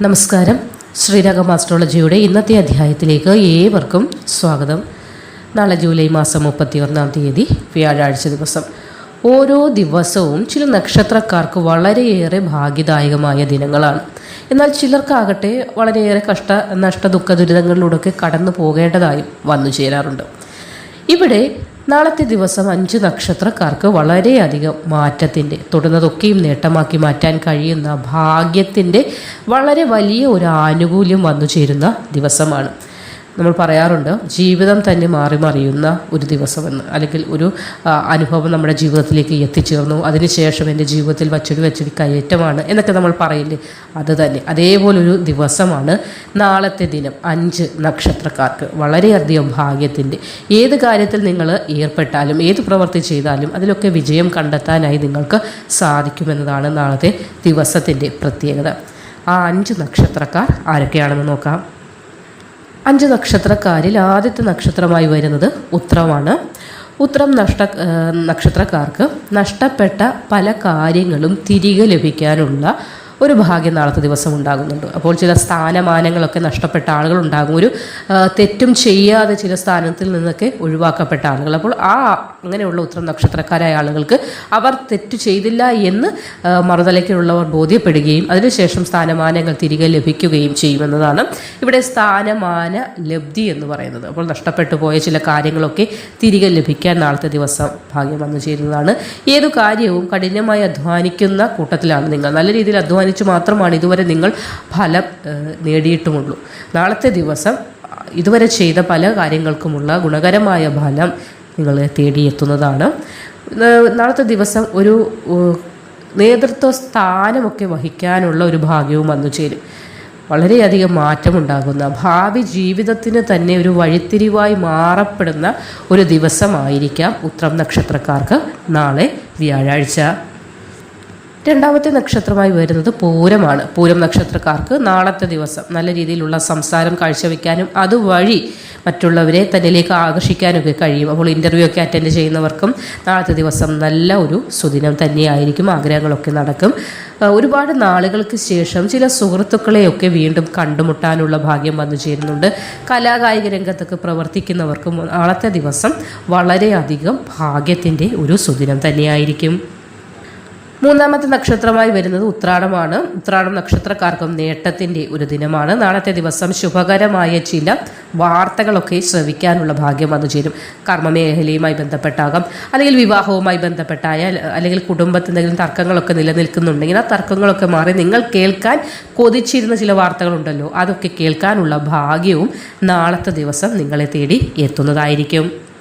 നമസ്കാരം. ശ്രീരംഗം ആസ്ട്രോളജിയുടെ ഇന്നത്തെ അധ്യായത്തിലേക്ക് ഏവർക്കും സ്വാഗതം. നാളെ ജൂലൈ മാസം മുപ്പത്തി ഒന്നാം തീയതി വ്യാഴാഴ്ച ദിവസം. ഓരോ ദിവസവും ചില നക്ഷത്രക്കാർക്ക് വളരെയേറെ ഭാഗ്യദായകമായ ദിനങ്ങളാണ്. എന്നാൽ ചിലർക്കാകട്ടെ വളരെയേറെ കഷ്ട നഷ്ട ദുഃഖ ദുരിതങ്ങളിലൂടെയൊക്കെ കടന്നു പോകേണ്ടതായും വന്നു ചേരാറുണ്ട് ഇവിടെ നാളത്തെ ദിവസം അഞ്ച് നക്ഷത്രക്കാർക്ക് വളരെയധികം മാറ്റത്തിന്റെ തൊടുന്നതൊക്കെയും നേട്ടമാക്കി മാറ്റാൻ കഴിയുന്ന ഭാഗ്യത്തിന്റെ വളരെ വലിയ ഒരു ആനുകൂല്യം വന്നു ചേരുന്ന ദിവസമാണ്. നമ്മൾ പറയാറുണ്ട് ജീവിതം തന്നെ മാറി മറിയുന്ന ഒരു ദിവസമെന്ന്. അല്ലെങ്കിൽ ഒരു അനുഭവം നമ്മുടെ ജീവിതത്തിലേക്ക് എത്തിച്ചേർന്നു. അതിനുശേഷം എന്റെ ജീവിതത്തിൽ വച്ചൊരു വച്ചൊരു കയറ്റമാണ് എന്നൊക്കെ നമ്മൾ പറയില്ലേ? അത് തന്നെ. അതേപോലൊരു ദിവസമാണ് നാളത്തെ ദിനം. അഞ്ച് നക്ഷത്രക്കാർക്ക്. വളരെയധികം ഭാഗ്യത്തിന്റെ. ഏത് കാര്യത്തിൽ നിങ്ങൾ ഏർപ്പെട്ടാലും ഏത് പ്രവൃത്തി ചെയ്താലും അതിലൊക്കെ വിജയം കണ്ടെത്താനായി നിങ്ങൾക്ക് സാധിക്കുമെന്നതാണ് നാളത്തെ ദിവസത്തിന്റെ പ്രത്യേകത. ആ അഞ്ച് നക്ഷത്രക്കാർ ആരൊക്കെയാണെന്ന് നോക്കാം. അഞ്ച് നക്ഷത്രക്കാരിൽ ആദ്യത്തെ നക്ഷത്രമായി വരുന്നത് ഉത്രമാണ്. ഉത്രം നഷ്ട നക്ഷത്രക്കാർക്ക് നഷ്ടപ്പെട്ട പല കാര്യങ്ങളും തിരികെ ലഭിക്കാനുള്ള ഒരു ഭാഗ്യം നാളത്തെ ദിവസം ഉണ്ടാകുന്നുണ്ട്. അപ്പോൾ ചില സ്ഥാനമാനങ്ങളൊക്കെ നഷ്ടപ്പെട്ട ആളുകൾ ഉണ്ടാകും. ഒരു തെറ്റും ചെയ്യാതെ ചില സ്ഥാനത്തിൽ നിന്നൊക്കെ ഒഴിവാക്കപ്പെട്ട ആളുകൾ. അപ്പോൾ ആ അങ്ങനെയുള്ള ഉത്തരം നക്ഷത്രക്കാരായ ആളുകൾക്ക് അവർ തെറ്റ് ചെയ്തില്ല എന്ന് മറുതലയ്ക്കുള്ളവർ ബോധ്യപ്പെടുകയും അതിനുശേഷം സ്ഥാനമാനങ്ങൾ തിരികെ ലഭിക്കുകയും ചെയ്യുമെന്നതാണ് ഇവിടെ സ്ഥാനമാന ലബ്ധി എന്ന് പറയുന്നത്. അപ്പോൾ നഷ്ടപ്പെട്ടു പോയ ചില കാര്യങ്ങളൊക്കെ തിരികെ ലഭിക്കാൻ നാളത്തെ ദിവസം ഭാഗ്യം വന്നു ചേരുന്നതാണ്. ഏതു കാര്യവും കഠിനമായി അധ്വാനിക്കുന്ന കൂട്ടത്തിലാണ് നിങ്ങൾ. നല്ല രീതിയിൽ അധ്വാനിച്ചു മാത്രമാണ് ഇതുവരെ നിങ്ങൾ ഫലം നേടിയിട്ടുമുള്ളൂ. നാളത്തെ ദിവസം ഇതുവരെ ചെയ്ത പല കാര്യങ്ങൾക്കുമുള്ള ഗുണകരമായ ഫലം നിങ്ങളെ തേടിയെത്തുന്നതാണ്. നാളത്തെ ദിവസം ഒരു നേതൃത്വ സ്ഥാനമൊക്കെ വഹിക്കാനുള്ള ഒരു ഭാഗ്യവും വന്നു ചേരും. വളരെയധികം മാറ്റമുണ്ടാകുന്ന ഭാവി ജീവിതത്തിന് തന്നെ ഒരു വഴിത്തിരിവായി മാറപ്പെടുന്ന ഒരു ദിവസമായിരിക്കാം ഉത്രം നക്ഷത്രക്കാർക്ക് നാളെ വ്യാഴാഴ്ച. രണ്ടാമത്തെ നക്ഷത്രമായി വരുന്നത് പൂരമാണ്. പൂരം നക്ഷത്രക്കാർക്ക് നാളത്തെ ദിവസം നല്ല രീതിയിലുള്ള സംസാരം കാഴ്ചവെക്കാനും അതുവഴി മറ്റുള്ളവരെ തന്നിലേക്ക് ആകർഷിക്കാനൊക്കെ കഴിയും. അപ്പോൾ ഇന്റർവ്യൂ ഒക്കെ അറ്റൻഡ് ചെയ്യുന്നവർക്കും നാളത്തെ ദിവസം നല്ല ഒരു സുദിനം തന്നെയായിരിക്കും. ആഗ്രഹങ്ങളൊക്കെ നടക്കും. ഒരുപാട് നാളുകൾക്ക് ശേഷം ചില സുഹൃത്തുക്കളെയൊക്കെ വീണ്ടും കണ്ടുമുട്ടാനുള്ള ഭാഗ്യം വന്നു ചേരുന്നുണ്ട്. കലാകായിക രംഗത്തൊക്കെ പ്രവർത്തിക്കുന്നവർക്കും നാളത്തെ ദിവസം വളരെയധികം ഭാഗ്യത്തിന്റെ ഒരു സുദിനം തന്നെയായിരിക്കും. മൂന്നാമത്തെ നക്ഷത്രമായി വരുന്നത് ഉത്രാടമാണ്. ഉത്രാടം നക്ഷത്രക്കാർക്കും നേട്ടത്തിന്റെ ഒരു ദിനമാണ്. നാളത്തെ ദിവസം ശുഭകരമായ ചില വാർത്തകളൊക്കെ ശ്രവിക്കാനുള്ള ഭാഗ്യം വന്നു ചേരും. കർമ്മമേഖലയുമായി ബന്ധപ്പെട്ടാകാം. അല്ലെങ്കിൽ വിവാഹവുമായി ബന്ധപ്പെട്ടായ അല്ലെങ്കിൽ കുടുംബത്തിൽ എന്തെങ്കിലും തർക്കങ്ങളൊക്കെ നിലനിൽക്കുന്നുണ്ടെങ്കിൽ ആ തർക്കങ്ങളൊക്കെ മാറി നിങ്ങൾ കേൾക്കാൻ കൊതിച്ചിരുന്ന ചില വാർത്തകളുണ്ടല്ലോ അതൊക്കെ കേൾക്കാനുള്ള ഭാഗ്യവും നാളത്തെ ദിവസം നിങ്ങളെ തേടി എത്തുന്നതായിരിക്കും.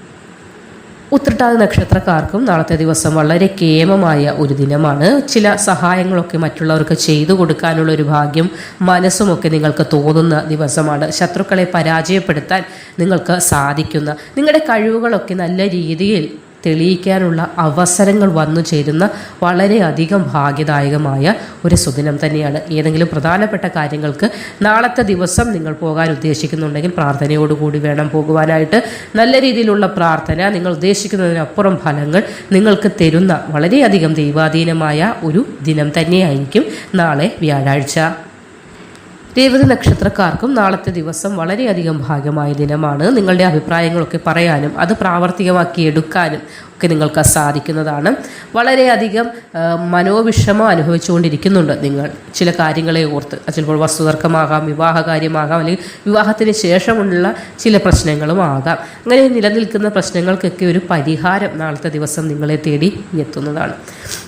ഉത്രട്ടാതി നക്ഷത്രക്കാർക്കും നാളത്തെ ദിവസം വളരെ കേമമായ ഒരു ദിനമാണ്. ചില സഹായങ്ങളൊക്കെ മറ്റുള്ളവർക്ക് ചെയ്തു കൊടുക്കാനുള്ള ഒരു ഭാഗ്യം മനസ്സുമൊക്കെ നിങ്ങൾക്ക് തോന്നുന്ന ദിവസമാണ്. ശത്രുക്കളെ പരാജയപ്പെടുത്താൻ നിങ്ങൾക്ക് സാധിക്കുന്ന നിങ്ങളുടെ കഴിവുകളൊക്കെ നല്ല രീതിയിൽ തെളിയിക്കാനുള്ള അവസരങ്ങൾ വന്നു ചേരുന്ന വളരെയധികം ഭാഗ്യദായകമായ ഒരു സുദിനം തന്നെയാണ്. ഏതെങ്കിലും പ്രധാനപ്പെട്ട കാര്യങ്ങൾക്ക് നാളത്തെ ദിവസം നിങ്ങൾ പോകാൻ ഉദ്ദേശിക്കുന്നുണ്ടെങ്കിൽ പ്രാർത്ഥനയോടുകൂടി വേണം പോകുവാനായിട്ട്. നല്ല രീതിയിലുള്ള പ്രാർത്ഥന നിങ്ങൾ ഉദ്ദേശിക്കുന്നതിനപ്പുറം ഫലങ്ങൾ നിങ്ങൾക്ക് തരുന്ന വളരെയധികം ദൈവാധീനമായ ഒരു ദിനം തന്നെയായിരിക്കും നാളെ വ്യാഴാഴ്ച. രേവതി നക്ഷത്രക്കാർക്കും നാളത്തെ ദിവസം വളരെയധികം ഭാഗ്യമായ ദിനമാണ്. നിങ്ങളുടെ അഭിപ്രായങ്ങളൊക്കെ പറയാനും അത് പ്രാവർത്തികമാക്കി എടുക്കാനും ഒക്കെ നിങ്ങൾക്ക് സാധിക്കുന്നതാണ്. വളരെയധികം മനോവിഷമം അനുഭവിച്ചുകൊണ്ടിരിക്കുന്നുണ്ട് നിങ്ങൾ. ചില കാര്യങ്ങളെ ഓർത്ത് ചിലപ്പോൾ വസ്തുതർക്കമാകാം വിവാഹ കാര്യമാകാം അല്ലെങ്കിൽ വിവാഹത്തിന് ശേഷമുള്ള ചില പ്രശ്നങ്ങളും ആകാം. അങ്ങനെ നിലനിൽക്കുന്ന പ്രശ്നങ്ങൾക്കൊക്കെ ഒരു പരിഹാരം നാളത്തെ ദിവസം നിങ്ങളെ തേടി എത്തുന്നതാണ്.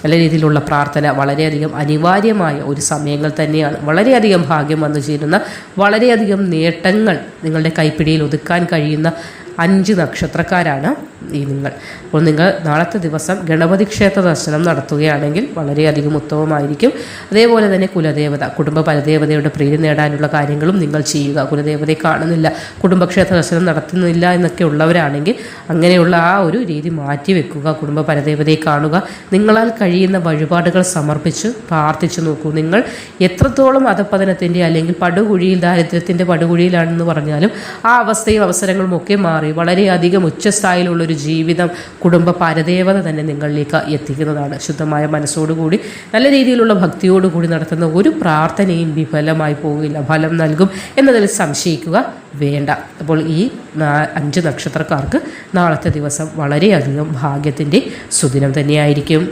നല്ല രീതിയിലുള്ള പ്രാർത്ഥന വളരെയധികം അനിവാര്യമായ ഒരു സമയങ്ങൾ തന്നെയാണ്. വളരെയധികം ഭാഗ്യം വന്നു ചേരുന്ന വളരെയധികം നേട്ടങ്ങൾ നിങ്ങളുടെ കൈപ്പിടിയിൽ ഒതുക്കാൻ കഴിയുന്ന അഞ്ച് നക്ഷത്രക്കാരാണ് ഈ നിങ്ങൾ. അപ്പോൾ നിങ്ങൾ നാളത്തെ ദിവസം ഗണപതി ക്ഷേത്ര ദർശനം നടത്തുകയാണെങ്കിൽ വളരെയധികം ഉത്തമമായിരിക്കും. അതേപോലെ തന്നെ കുലദേവത കുടുംബ പരദേവതയുടെ പ്രീതി നേടാനുള്ള കാര്യങ്ങളും നിങ്ങൾ ചെയ്യുക. കുലദേവതയെ കാണുന്നില്ല കുടുംബക്ഷേത്ര ദർശനം നടത്തുന്നില്ല എന്നൊക്കെ ഉള്ളവരാണെങ്കിൽ അങ്ങനെയുള്ള ആ ഒരു രീതി മാറ്റി വെക്കുക കുടുംബ പരദേവതയെ കാണുക. നിങ്ങളാൽ കഴിയുന്ന വഴിപാടുകൾ സമർപ്പിച്ച് പ്രാർത്ഥിച്ചു നോക്കൂ. നിങ്ങൾ എത്രത്തോളം അധപ്പതനത്തിന്റെ അല്ലെങ്കിൽ പടുകുഴിയിൽ ദാരിദ്ര്യത്തിന്റെ പടുകുഴിയിലാണെന്ന് പറഞ്ഞാലും ആ അവസ്ഥയും അവസരങ്ങളും ഒക്കെ മാറി മാറി വളരെയധികം ഉച്ചസ്ഥായിലുള്ളൊരു ജീവിതം കുടുംബ പരദേവത തന്നെ നിങ്ങളിലേക്ക് എത്തിക്കുന്നതാണ്. ശുദ്ധമായ മനസ്സോടുകൂടി നല്ല രീതിയിലുള്ള ഭക്തിയോടുകൂടി നടത്തുന്ന ഒരു പ്രാർത്ഥനയും വിഫലമായി പോവില്ല. ഫലം നൽകും എന്നതിൽ സംശയിക്കുക വേണ്ട. അപ്പോൾ ഈ അഞ്ച് നക്ഷത്രക്കാർക്ക് നാളത്തെ ദിവസം വളരെയധികം ഭാഗ്യത്തിന്റെ സുദിനം തന്നെയായിരിക്കും.